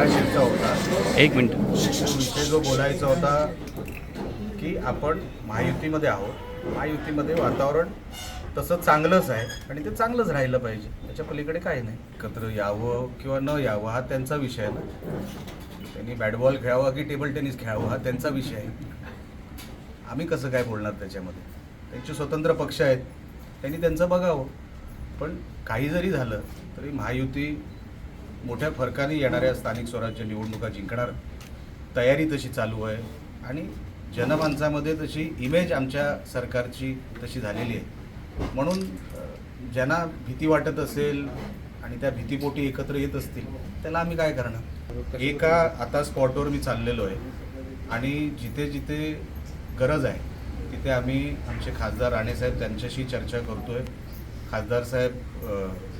एक मिनिट. तो विषय जो बोलायचा होता की आपण महायुतीमध्ये आहोत. महायुतीमध्ये वातावरण तसं चांगलंच आहे आणि ते चांगलंच राहिलं पाहिजे. त्याच्या पलीकडे काही नाही. एकत्र यावं किंवा न यावं हा त्यांचा विषय आहे ना. त्यांनी बॅट बॉल खेळावा की टेबल टेनिस खेळावं हा त्यांचा विषय आहे. आम्ही कसं काय बोलणार त्याच्यामध्ये? त्यांचे स्वतंत्र पक्ष आहेत. त्यांनी त्यांचं बघावं. पण काही जरी झालं तरी महायुती मोठ्या फरकाने येणाऱ्या स्थानिक स्वराज्य निवडणुका जिंकणार तयारी तशी चालू आहे. आणि जनमानसामध्ये तशी इमेज आमच्या सरकारची तशी झालेली आहे. म्हणून ज्यांना भीती वाटत असेल आणि त्या भीतीपोटी एकत्र येत असतील त्याला आम्ही काय करणार? एका आता स्पॉटवर मी चाललेलो आहे. आणि जिथे जिथे गरज आहे तिथे आम्ही आमचे खासदार राणेसाहेब त्यांच्याशी चर्चा करतो आहे खासदार साहेब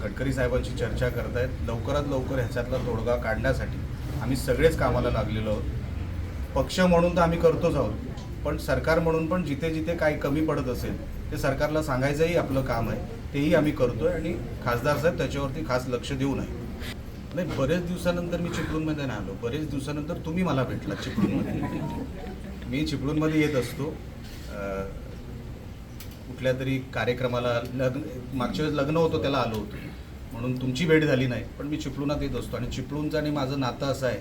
गडकरी साहेबांशी चर्चा करत आहेत लवकरात लवकर ह्याच्यातला तोडगा काढण्यासाठी आम्ही सगळेच कामाला लागलेलो आहोत. पक्ष म्हणून तर आम्ही करतोच आहोत. पण सरकार म्हणून पण जिथे जिथे काही कमी पडत असेल ते सरकारला सांगायचंही आपलं काम आहे. तेही आम्ही करतो आहे आणि खासदार साहेब त्याच्यावरती खास लक्ष देऊ नये. नाही बरेच दिवसानंतर मी चिपळूणमध्ये नाही आलो बरेच दिवसानंतर तुम्ही मला भेटला चिपळूणमध्ये. मी चिपळूणमध्ये येत असतो. कुठल्या तरी कार्यक्रमाला लग्न मागच्या वेळेस लग्न होतं त्याला आलो होतो. म्हणून तुमची भेट झाली नाही पण मी चिपळूणात येत असतो. आणि चिपळूणचं आणि माझं नातं असं आहे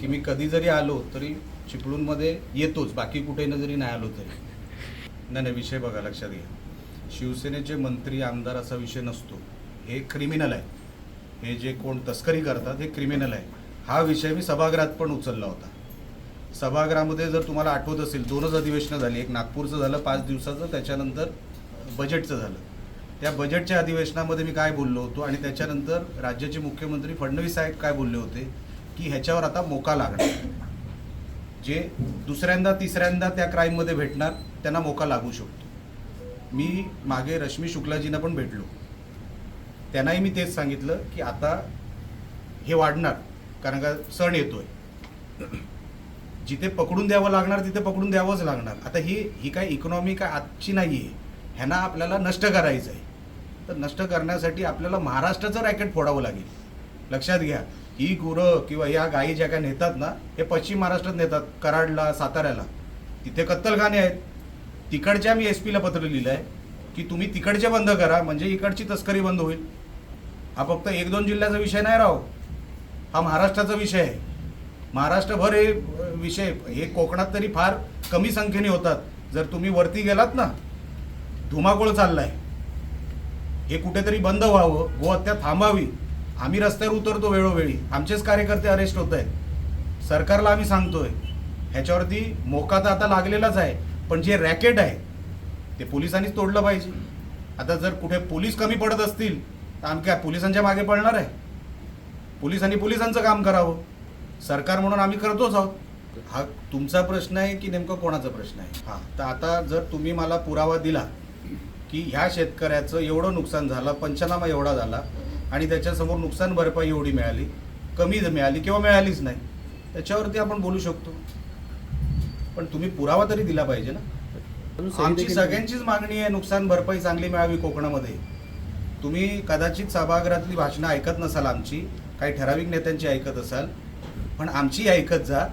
की मी कधी जरी आलो तरी चिपळूणमध्ये येतोच बाकी कुठे न जरी नाही आलो तरी. नाही नाही विषय बघा लक्षात घ्या. शिवसेनेचे मंत्री आमदार असा विषय नसतो. हे क्रिमिनल आहे. हे जे कोण तस्करी करतात हे क्रिमिनल आहे. हा विषय मी सभागृहात पण उचलला होता. सभागृहामध्ये जर तुम्हाला आठवत असेल दोनच अधिवेशनं झाली. एक नागपूरचं झालं पाच दिवसाचं त्याच्यानंतर बजेटचं झालं. त्या बजेटच्या अधिवेशनामध्ये मी काय बोललो होतो आणि त्याच्यानंतर राज्याचे मुख्यमंत्री फडणवीस साहेब काय बोलले होते की ह्याच्यावर आता मोका लागणार. जे दुसऱ्यांदा तिसऱ्यांदा त्या क्राईममध्ये भेटणार त्यांना मोका लागू शकतो. मी मागे रश्मी शुक्लाजींना पण भेटलो. त्यांनाही मी तेच सांगितलं की आता हे वाढणार कारण का सण येतोय. जिथे पकडून द्यावं लागणार तिथे पकडून द्यावंच लागणार. आता ही ही काय इकॉनॉमी काय आजची नाही आहे ह्यांना आपल्याला नष्ट करायचं आहे तर नष्ट करण्यासाठी आपल्याला महाराष्ट्राचं रॅकेट फोडावं लागेल. लक्षात घ्या ही गुरं किंवा या गायी ज्या काय नेतात ना हे पश्चिम महाराष्ट्रात नेतात कराडला साताऱ्याला. तिथे कत्तलखाने आहेत. तिकडच्या मी एस पीला पत्र लिहिलं आहे की तुम्ही तिकडचे बंद करा म्हणजे इकडची तस्करी बंद होईल. हा फक्त एक दोन जिल्ह्याचा विषय नाही राव. हा महाराष्ट्राचा विषय आहे. महाराष्ट्रभर हे विषय हे कोकणात तरी फार कमी संख्येने होतात. जर तुम्ही वरती गेलात ना धुमाकूळ चाललाय. हे कुठेतरी बंद व्हावं गोहत्या थांबावी. आम्ही रस्त्यावर उतरतो वेळोवेळी. आमचेच कार्यकर्ते अरेस्ट होत आहेत. सरकारला आम्ही सांगतोय. ह्याच्यावरती मोका तर आता लागलेलाच आहे पण जे रॅकेट आहे ते पोलिसांनीच तोडलं पाहिजे. आता जर कुठे पोलीस कमी पडत असतील तर आम्ही काय पोलिसांच्या मागे पडणार आहे? पोलिसांनी पोलिसांचं काम करावं. सरकार म्हणून आम्ही करतोच आहोत. हा तुमचा प्रश्न आहे की नेमका कोणाचा प्रश्न आहे? हा तर आता जर तुम्ही मला पुरावा दिला की ह्या शेतकऱ्याचं एवढं नुकसान झालं पंचनामा एवढा झाला आणि त्याच्यासमोर नुकसान भरपाई एवढी मिळाली कमी मिळाली किंवा मिळालीच नाही. त्याच्यावरती आपण बोलू शकतो. पण तुम्ही पुरावा तरी दिला पाहिजे ना. आमची सगळ्यांचीच मागणी आहे नुकसान भरपाई चांगली मिळावी कोकणामध्ये. तुम्ही कदाचित सभागृहातली भाषणं ऐकत नसाल आमची काही ठराविक नेत्यांची ऐकत असाल पण आमची ऐकत जा.